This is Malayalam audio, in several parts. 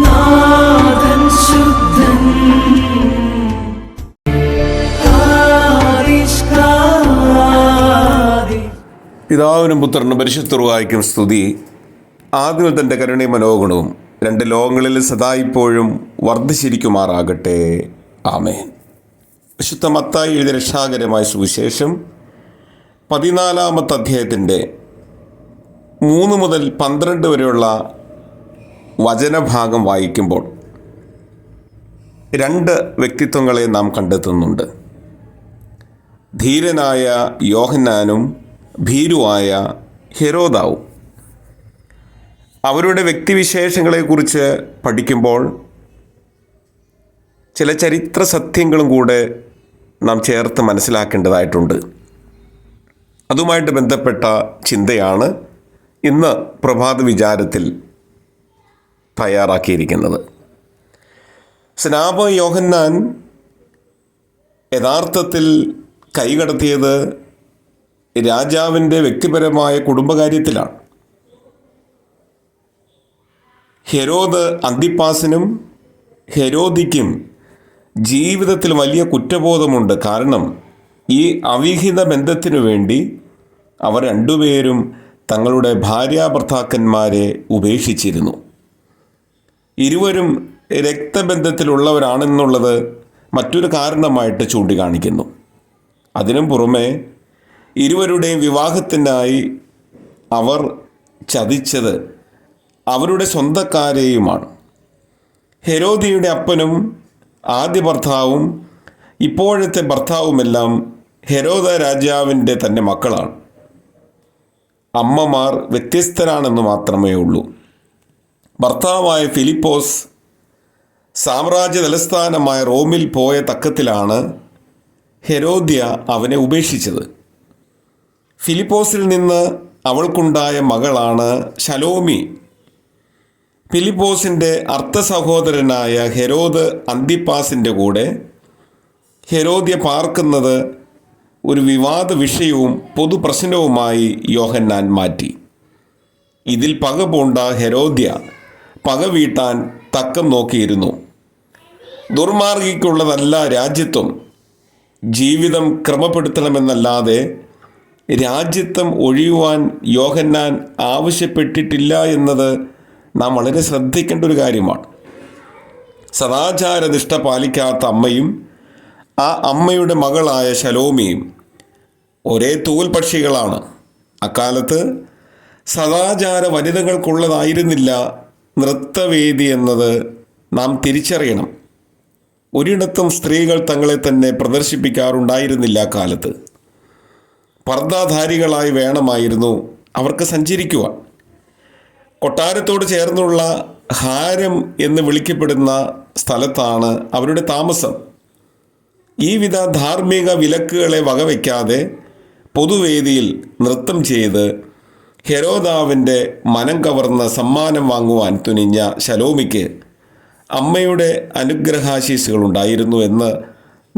നാഥൻ ശുദ്ധൻ. ആരിഷ്കാരി. പിതാവിനും പുത്രനും പരിശുദ്ധറുവായിക്കും സ്തുതി. ആദ്യം തന്റെ കരുണയും മനോഗുണവും രണ്ട് ലോകങ്ങളിൽ സദാ ഇപ്പോഴും വർദ്ധിച്ചിരിക്കുമാറാകട്ടെ. ആമേൻ. വിശുദ്ധ മത്തായി എഴുതിയ രക്ഷാകരമായ സുവിശേഷം പതിനാലാമത്തെ അധ്യായത്തിന്റെ മൂന്ന് മുതൽ പന്ത്രണ്ട് വരെയുള്ള വചനഭാഗം വായിക്കുമ്പോൾ രണ്ട് വ്യക്തിത്വങ്ങളെ നാം കണ്ടെത്തുന്നുണ്ട്. ധീരനായ യോഹന്നാനും ഭീരുവായ ഹെരോദാവും. അവരുടെ വ്യക്തിവിശേഷങ്ങളെക്കുറിച്ച് പഠിക്കുമ്പോൾ ചില ചരിത്ര സത്യങ്ങളും കൂടെ നാം ചേർത്ത് മനസ്സിലാക്കേണ്ടതായിട്ടുണ്ട്. അതുമായിട്ട് ബന്ധപ്പെട്ട ചിന്തയാണ് ഇന്ന് പ്രഭാത വിചാരത്തിൽ തയ്യാറാക്കിയിരിക്കുന്നത്. സ്നാപ യോഹന്നാൻ യഥാർത്ഥത്തിൽ കൈകടത്തിയത് രാജാവിന്റെ വ്യക്തിപരമായ കുടുംബകാര്യത്തിലാണ്. ഹെരോദ് അന്തിപ്പാസിനും ഹെരോദിക്കും ജീവിതത്തിൽ വലിയ കുറ്റബോധമുണ്ട്. കാരണം ഈ അവിഹിത ബന്ധത്തിനു വേണ്ടി അവർ രണ്ടുപേരും തങ്ങളുടെ ഭാര്യാഭർത്താക്കന്മാരെ ഉപേക്ഷിച്ചിരുന്നു. ഇരുവരും രക്തബന്ധത്തിലുള്ളവരാണെന്നുള്ളത് മറ്റൊരു കാരണമായിട്ട് ചൂണ്ടിക്കാണിക്കുന്നു. അതിനും പുറമെ ഇരുവരുടെയും വിവാഹത്തിനായി അവർ ചതിച്ചത് അവരുടെ സ്വന്തക്കാരെയുമാണ്. ഹെരോദിയുടെ അപ്പനും ആദ്യ ഭർത്താവും ഇപ്പോഴത്തെ ഭർത്താവുമെല്ലാം ഹെരോദ രാജാവിന്റെ തന്നെ മക്കളാണ്. അമ്മമാർ വ്യത്യസ്തരാണെന്ന് മാത്രമേ ഉള്ളൂ. ഭർത്താവായ ഫിലിപ്പോസ് സാമ്രാജ്യ തലസ്ഥാനമായ റോമിൽ പോയ തക്കത്തിലാണ് ഹെരോദ്യ അവനെ ഉപേക്ഷിച്ചത്. ഫിലിപ്പോസിൽ നിന്ന് അവൾക്കുണ്ടായ മകളാണ് ശലോമി. ഫിലിപ്പോസിന്റെ അർത്ഥ സഹോദരനായ ഹെരോദ് അന്തിപ്പാസിന്റെ കൂടെ ഹെരോദ്യ പാർക്കുന്നത് ഒരു വിവാദ വിഷയവും പൊതുപ്രശ്നവുമായി യോഹന്നാൻ മാറ്റി. ഇതിൽ പക പൂണ്ട ഹെരോദ്യ പക വീട്ടാൻ തക്കം നോക്കിയിരുന്നു. ദുർമാർഗിക്കുള്ളതല്ല രാജ്യത്വം. ജീവിതം ക്രമപ്പെടുത്തണമെന്നല്ലാതെ രാജ്യത്വം ഒഴിയുവാൻ യോഹന്നാൻ ആവശ്യപ്പെട്ടിട്ടില്ല എന്നത് നാം വളരെ ശ്രദ്ധിക്കേണ്ട ഒരു കാര്യമാണ്. സദാചാരനിഷ്ഠ പാലിക്കാത്ത അമ്മയും ആ അമ്മയുടെ മകളായ ശലോമിയും ഒരേ തൂവൽ പക്ഷികളാണ്. അക്കാലത്ത് സദാചാര വനിതകൾക്കുള്ളതായിരുന്നില്ല നൃത്തവേദി എന്നത് നാം തിരിച്ചറിയണം. ഒരിടത്തും സ്ത്രീകൾ തങ്ങളെ തന്നെ പ്രദർശിപ്പിക്കാറുണ്ടായിരുന്നില്ല കാലത്ത് പർദ്ദാധാരികളായി വേണമായിരുന്നു അവർക്ക് സഞ്ചരിക്കുവാൻ. കൊട്ടാരത്തോട് ചേർന്നുള്ള ഹാരം എന്ന് വിളിക്കപ്പെടുന്ന സ്ഥലത്താണ് അവരുടെ താമസം. ഈ വിധ ധാർമ്മിക വിലക്കുകളെ വകവയ്ക്കാതെ പൊതുവേദിയിൽ നൃത്തം ചെയ്ത് ഹെരോദാവിന്റെ മനം കവർന്ന സമ്മാനം വാങ്ങുവാൻ തുനിഞ്ഞ ശലോമിക്ക് അമ്മയുടെ അനുഗ്രഹാശീസുകളുണ്ടായിരുന്നു എന്ന്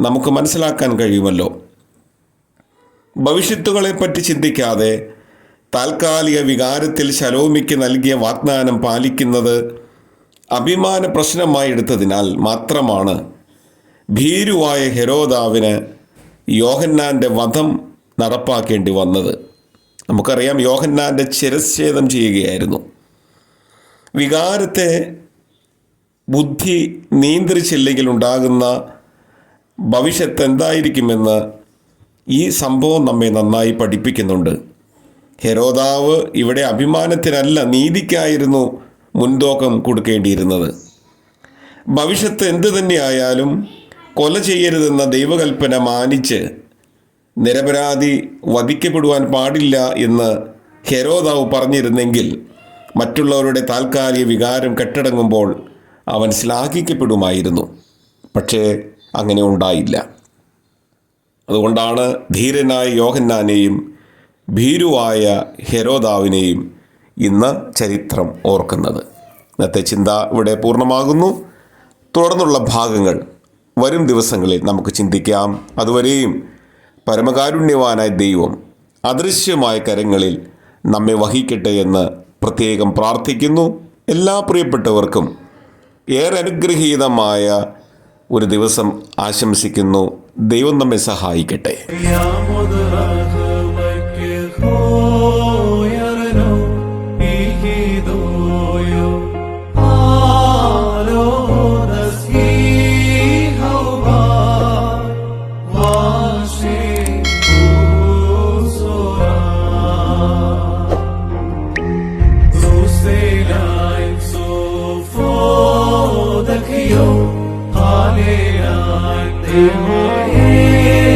നമുക്ക് മനസ്സിലാക്കാൻ കഴിയുമല്ലോ. ഭവിഷ്യത്തുകളെപ്പറ്റി ചിന്തിക്കാതെ താൽക്കാലിക വികാരത്തിൽ ശലോമിക്ക് നൽകിയ വാഗ്ദാനം പാലിക്കുന്നത് അഭിമാന പ്രശ്നമായി എടുത്തതിനാൽ മാത്രമാണ്. ഭീരുവായ ഹെരോദാവിന് യോഹന്നാന്റെ വധം നടപ്പാക്കേണ്ടി വന്നത്. നമുക്കറിയാം യോഹന്നാന്റെ ചിരച്ഛേദം ചെയ്യുകയായിരുന്നു. വികാരത്തെ ബുദ്ധി നിയന്ത്രിച്ചില്ലെങ്കിൽ ഉണ്ടാകുന്ന ഭവിഷ്യത്ത് എന്തായിരിക്കുമെന്ന് ഈ സംഭവം നമ്മെ നന്നായി പഠിപ്പിക്കുന്നുണ്ട്. ഹെരോദാവ് ഇവിടെ അഭിമാനത്തിനല്ല നീതിക്കായിരുന്നു മുൻതൂക്കം കൊടുക്കേണ്ടിയിരുന്നത്. ഭവിഷ്യത്ത് എന്തു തന്നെയായാലും കൊല ചെയ്യരുതെന്ന ദൈവകൽപ്പന മാനിച്ച് നിരപരാധി വധിക്കപ്പെടുവാൻ പാടില്ല എന്ന് ഹെരോദാവ് പറഞ്ഞിരുന്നെങ്കിൽ മറ്റുള്ളവരുടെ താൽക്കാലിക വികാരം കെട്ടടങ്ങുമ്പോൾ അവൻ ശ്ലാഘിക്കപ്പെടുമായിരുന്നു. പക്ഷേ അങ്ങനെ ഉണ്ടായില്ല. അതുകൊണ്ടാണ് ധീരനായ യോഹന്നാനെയും ഭീരുവായ ഹെരോദാവിനെയും ഇന്ന് ചരിത്രം ഓർക്കുന്നത്. ഇന്നത്തെ ചിന്ത ഇവിടെ പൂർണമാകുന്നു. തുടർന്നുള്ള ഭാഗങ്ങൾ വരും ദിവസങ്ങളിൽ നമുക്ക് ചിന്തിക്കാം. അതുവരെയും പരമകാരുണ്യവാനായ ദൈവം അദൃശ്യമായ കരങ്ങളിൽ നമ്മെ വഹിക്കട്ടെ എന്ന് പ്രത്യേകം പ്രാർത്ഥിക്കുന്നു. എല്ലാ പ്രിയപ്പെട്ടവർക്കും ഏറെ അനുഗ്രഹീതമായ ഒരു ദിവസം ആശംസിക്കുന്നു. ദൈവം നമ്മെ സഹായിക്കട്ടെ. Lord, they will.